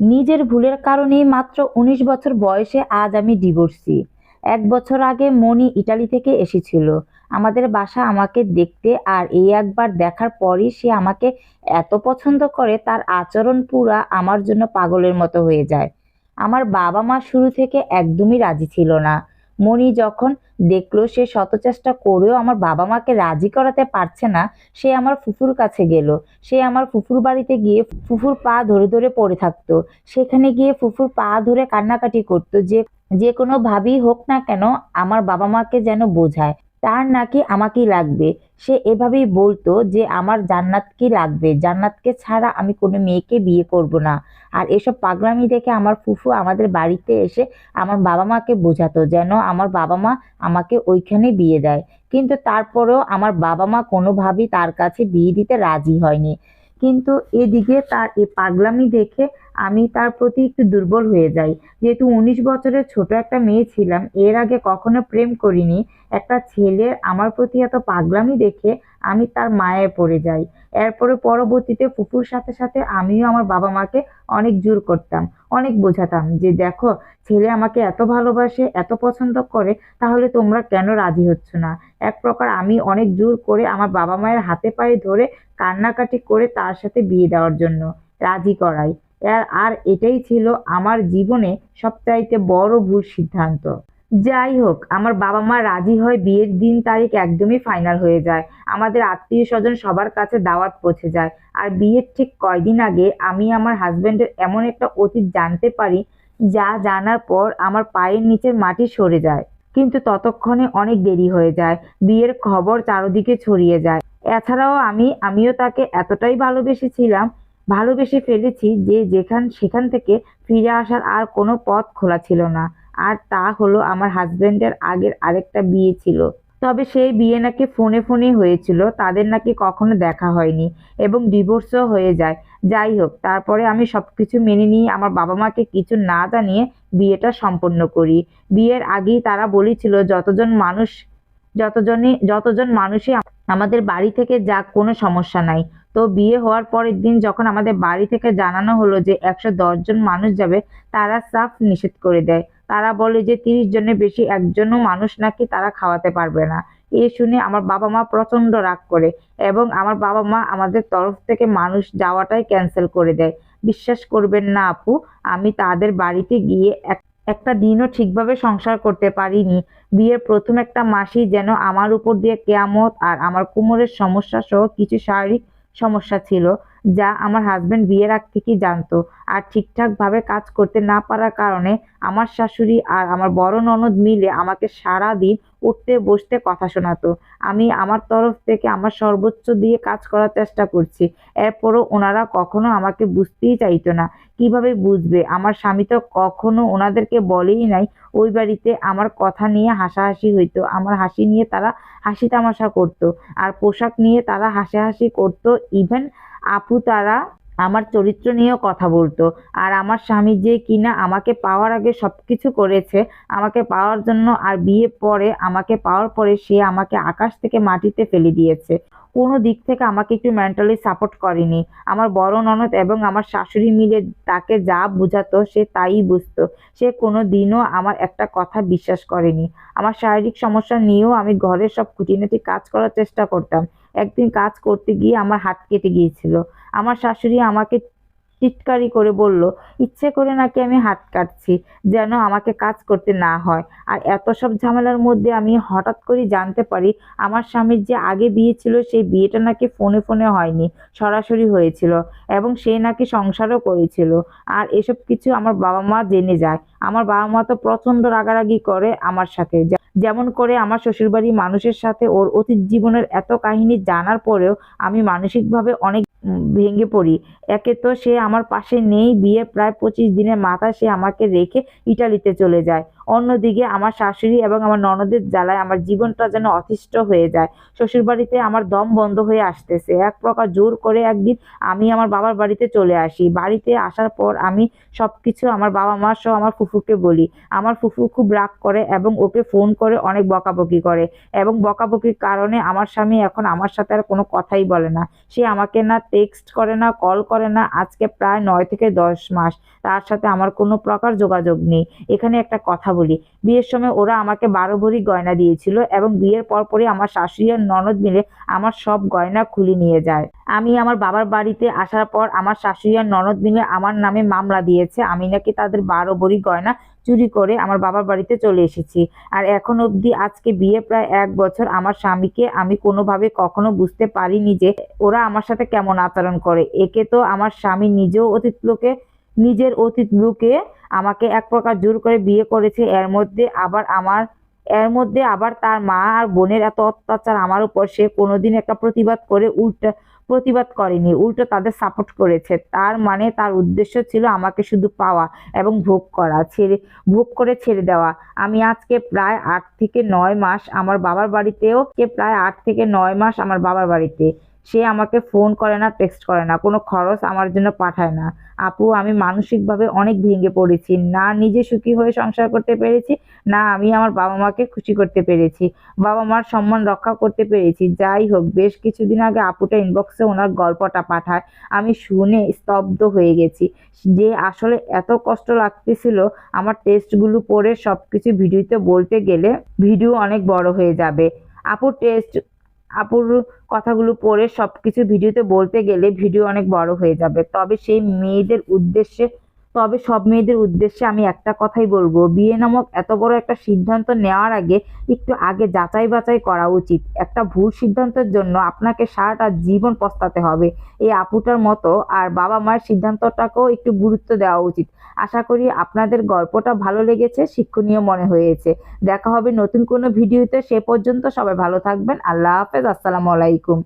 নিজের ভুলের কারণেই মাত্র উনিশ বছর বয়সে আজ আমি ডিভোর্সি। এক বছর আগে মনি ইটালি থেকে এসেছিল। আমাদের বাসা আমাকে দেখতে আর এই একবার দেখার পরই সে আমাকে এত পছন্দ করে, তার আচরণ পুরা আমার জন্য পাগলের মতো হয়ে যায়। আমার বাবা মা শুরু থেকে একদমই রাজি ছিল না। মনি যখন দেখল, সে শত চেষ্টা করেও আমার বাবা মাকে রাজি করাতে পারছে না, সে আমার ফুফুর কাছে গেল। সে আমার ফুফুর বাড়িতে গিয়ে ফুফুর পা ধরে ধরে পড়ে থাকতো। সেখানে গিয়ে ফুফুর পা ধরে কান্নাকাটি করতো যে যে কোনো ভাবি হোক না কেন, আমার বাবা মাকে যেন বোঝায়। তার নাকি আমাকেই লাগবে। সে এভাবেই বলতো যে, আমার জান্নাত জান্নাতকে লাগবে? জান্নাতকে ছাড়া আমি কোনো মেয়েকে বিয়ে করব না। আর এসব পাগলামি দেখে আমার ফুফু আমাদের বাড়িতে এসে আমার বাবা মাকে বোঝাতো যেন আমার বাবা মা আমাকে ওইখানে বিয়ে দেয়। কিন্তু তারপরেও আমার বাবা মা কোনোভাবেই তার কাছে বিয়ে দিতে রাজি হয়নি। কিন্তু এদিকে তার এই পাগলামি দেখে আমি তার প্রতি একটু দুর্বল হয়ে যাই। যেহেতু উনিশ বছরের ছোট একটা মেয়ে ছিলাম, এর আগে কখনো প্রেম করিনি। একটা ছেলের আমার প্রতি এত পাগলামি দেখে আমি তার মায়ে পড়ে যাই। এরপরে পরবর্তীতে ফুফুর সাথে সাথে আমিও আমার বাবা মাকে অনেক জোর করতাম, অনেক বোঝাতাম যে, দেখো, ছেলে আমাকে এত ভালোবাসে, এত পছন্দ করে, তাহলে তোমরা কেন রাজি হচ্ছ না? এক প্রকার আমি অনেক জোর করে আমার বাবা মায়ের হাতে পায়ে ধরে কান্নাকাটি করে তার সাথে বিয়ে দেওয়ার জন্য রাজি করাই। আর এটাই ছিল আমার জীবনে সবচাইতে বড় ভুল সিদ্ধান্ত। যাই হোক, আমার বাবা মা রাজি হয় বিয়ের দিন তারিখ একদমই ফাইনাল হয়ে যায়। আমাদের আত্মীয় স্বজন সবার কাছে দাওয়াত পৌঁছে যায়। আর বিয়ের ঠিক কয়দিন আগে আমি আমার হাজবেন্ডের এমন একটা অতীত জানতে পারি, যা জানার পর আমার পায়ের নিচের মাটি সরে যায়। কিন্তু ততক্ষণে অনেক দেরি হয়ে যায়। বিয়ের খবর চারদিকে ছড়িয়ে যায়। এছাড়াও আমি, আমিও তাকে এতটাই ভালোবেসেছিলাম ভালোবেসে ফেলেছি যে যেখান, সেখান থেকে ফিরে আসার আর কোনো পথ খোলা ছিল না। আর তা হলো আমার হাজব্যান্ডের আগের আরেকটা বিয়ে ছিল। তবে সেই বিয়ে নাকি ফোনে ফোনে হয়েছিল, তাদের নাকি কখনো দেখা হয়নি এবং ডিভোর্সও হয়ে যায়। যাই হোক, তারপরে আমি সব কিছু মেনে নিয়ে আমার বাবা মাকে কিছু না জানিয়ে বিয়েটা সম্পন্ন করি। বিয়ের আগেই তারা বলেছিল, যতজন মানুষ, যতজনই, যতজন মানুষই আমাদের বাড়ি থেকে যাক, কোনো সমস্যা নাই। তো বিয়ে হওয়ার পরের দিন যখন আমাদের বাড়ি থেকে জানানো হলো যে একশো জন মানুষ যাবে, তারা সাফ নিষেধ করে দেয়। তারা বলে যে তিরিশ জনের বেশি একজনও মানুষ নাকি তারা খাওয়াতে পারবে না। এ শুনে আমার বাবা মা প্রচণ্ড রাগ করে এবং আমার বাবা মা আমাদের তরফ থেকে মানুষ যাওয়াটাই ক্যান্সেল করে দেয়। বিশ্বাস করবেন না আপু, আমি তাদের বাড়িতে গিয়ে এক একটা দিনও ঠিকভাবে সংসার করতে পারিনি। বিয়ের প্রথম একটা মাসই যেন আমার উপর দিয়ে কেয়ামত আর আমার কোমরের সমস্যা সহ কিছু শারীরিক সমস্যা ছিল। যা আমার হাজব্যান্ড বিয়ের আগ থেকেই জানতো। আর ঠিকঠাকভাবে কাজ করতে না পারার কারণে আমার শাশুড়ি আর আমার বড় ননদ মিলে আমাকে সারা দিন উঠতে বসতে কথা শোনাতো। আমি আমার তরফ থেকে আমার সর্বোচ্চ দিয়ে কাজ করার চেষ্টা করছি। এরপরও ওনারা কখনো আমাকে বুঝতেই চাইতো না। কীভাবে বুঝবে? আমার স্বামী তো কখনো ওনাদেরকে বলেই নাই, ওই বাড়িতে আমার কথা নিয়ে হাসাহাসি হইতো। আমার হাসি নিয়ে তারা হাসি তামাশা করতো। আর পোশাক নিয়ে তারা হাসাহাসি করতো। ইভেন আপু তারা আমার চরিত্র নিয়েও কথা বলতো। আর আমার স্বামী যে কিনা আমাকে পাওয়ার আগে সব কিছু করেছে, আমাকে পাওয়ার জন্য আর বিয়ে পরে, আমাকে পাওয়ার পরে সে আমাকে আকাশ থেকে মাটিতে ফেলে দিয়েছে। কোনো দিক থেকে আমাকে একটু মেন্টালি সাপোর্ট করেনি। আমার বড় ননদ এবং আমার শাশুড়ি মিলে তাকে যা বোঝাতো সে তাই বুঝতো। সে কোনো দিনও আমার একটা কথা বিশ্বাস করেনি। আমার শারীরিক সমস্যা নিয়েও আমি ঘরের সব খুঁটিনাটি কাজ করার চেষ্টা করতাম। একদিন কাজ করতে গিয়ে আমার হাত কেটে গিয়েছিল। আমার শাশুড়ি আমাকে টিটকারি করে বলল, ইচ্ছে করে নাকি আমি হাত কাটছি, যেন আমাকে কাজ করতে না হয়। আর এত সব ঝামেলার মধ্যে আমি হঠাৎ করে জানতে পারি, আমার স্বামীর যে আগে বিয়ে ছিল, সেই বিয়েটা নাকি ফোনে ফোনে হয়নি, সরাসরি হয়েছিল এবং সে নাকি সংসারও করেছিল। আর এসব কিছু আমার বাবা মা জেনে যায়। আমার বাবা মা তো প্রচণ্ড রাগারাগি করে আমার সাথে। যেমন করে আমার শ্বশুরবাড়ির মানুষের সাথে ওর অতীত জীবনের এত কাহিনী জানার পরেও আমি মানসিকভাবে অনেক ভেঙে পড়ি। একে তো সে আমার পাশে নেই বিয়ে প্রায় পঁচিশ দিনের মাথায় সে আমাকে রেখে ইটালিতে চলে যায়। অন্যদিকে আমার শাশুড়ি এবং আমার ননদের জ্বালায় আমার জীবনটা যেন অতিষ্ঠ হয়ে যায়। শ্বশুরবাড়িতে আমার দম বন্ধ হয়ে আসতেছে। এক প্রকার জোর করে একদিন আমি আমার বাবার বাড়িতে চলে আসি। বাড়িতে আসার পর আমি সব কিছু আমার বাবা মা সহ আমার ফুফুকে বলি। আমার ফুফু খুব রাগ করে এবং ওকে ফোন করে অনেক বকাবকি করে। এবং বকাবকির কারণে আমার স্বামী এখন আমার সাথে আর কোনো কথাই বলে না। সে আমাকে না টেক্সট করে না কল করে না, আজকে প্রায় নয় থেকে দশ মাস। তার সাথে আমার কোনো প্রকার যোগাযোগ নেই। এখানে একটা কথা বলি। বিয়ের সময় ওরা আমাকে বারো ভরি গয়না দিয়েছিল এবং বিয়ের পরপরই আমার শাশুড়ি আর ননদ মিলে আমার সব গয়না খুলে নিয়ে যায়। আমি আমার বাবার বাড়িতে আসার পর আমার শাশুড়ি আর ননদ মিলে আমার নামে মামলা দিয়েছে। আমি নাকি তাদের বারো ভরি গয়না চুরি করে আমার বাবার বাড়িতে চলে এসেছি। আর এখন অবধি আজকে বিয়ে প্রায় এক বছর আমার স্বামীকে আমি কোনোভাবে কখনো বুঝতে পারিনি যে ওরা আমার সাথে কেমন আচরণ করে। একে তো আমার স্বামী নিজেও অতীত লোকে, নিজের অতীত লোকে আমাকে এক প্রকার জোর করে বিয়ে করেছে। এর মধ্যে আবার আমার এর মধ্যে আবার তার মা আর বোনের এত অত্যাচার, আমার উপর সে কোনোদিন একটা প্রতিবাদ করে উল্টা, প্রতিবাদ করেনি, উল্টো তাদের সাপোর্ট করেছে। তার মানে তার উদ্দেশ্য ছিল আমাকে শুধু পাওয়া এবং ভোগ করা, ছেড়ে, ভোগ করে ছেড়ে দেওয়া। আমি আজকে প্রায় আট থেকে নয় মাস আমার বাবার বাড়িতেও প্রায় আট থেকে নয় মাস আমার বাবার বাড়িতে। সে আমাকে ফোন করে না টেক্সট করে না, কোনো খরচ আমার জন্য পাঠায় না। আপু, আমি মানসিকভাবে অনেক ভেঙে পড়েছি। না, নিজে সুখী হয়ে সংসার করতে পেরেছি, না, আমি আমার বাবা মাকে খুশি করতে পেরেছি, বাবা মার সম্মান রক্ষা করতে পেরেছি। যাই হোক, বেশ কিছুদিন আগে আপুটা ইনবক্সে ওনার গল্পটা পাঠায়। আমি শুনে স্তব্ধ হয়ে গেছি যে আসলে এত কষ্ট লাগতেছিল আমার টেস্টগুলো পড়ে সব কিছু ভিডিওতে বলতে গেলে ভিডিও অনেক বড় হয়ে যাবে। আপুর টেস্ট আপুর কথাগুলো পড়ে সবকিছু ভিডিওতে বলতে গেলে ভিডিও অনেক বড় হয়ে যাবে। তবে সেই মেয়েদের উদ্দেশ্যে তবে সব মেয়েদের উদ্দেশ্যে আমি একটা কথাই বলব, বিয়ে নামক এত বড় একটা সিদ্ধান্ত নেওয়ার আগে একটু আগে যাচাই বাছাই করা উচিত। একটা ভুল সিদ্ধান্তের জন্য আপনাকে সারাটা জীবন পস্তাতে হবে। এই আপুটার মতো আর বাবা মায়ের সিদ্ধান্তটাকেও একটু গুরুত্ব দেওয়া উচিত। আশা করি আপনাদের গল্পটা ভালো লেগেছে, শিক্ষণীয় মনে হয়েছে। দেখা হবে নতুন কোনো ভিডিওতে, সে পর্যন্ত সবাই ভালো থাকবেন। আল্লাহ হাফেজ, আসসালামু আলাইকুম।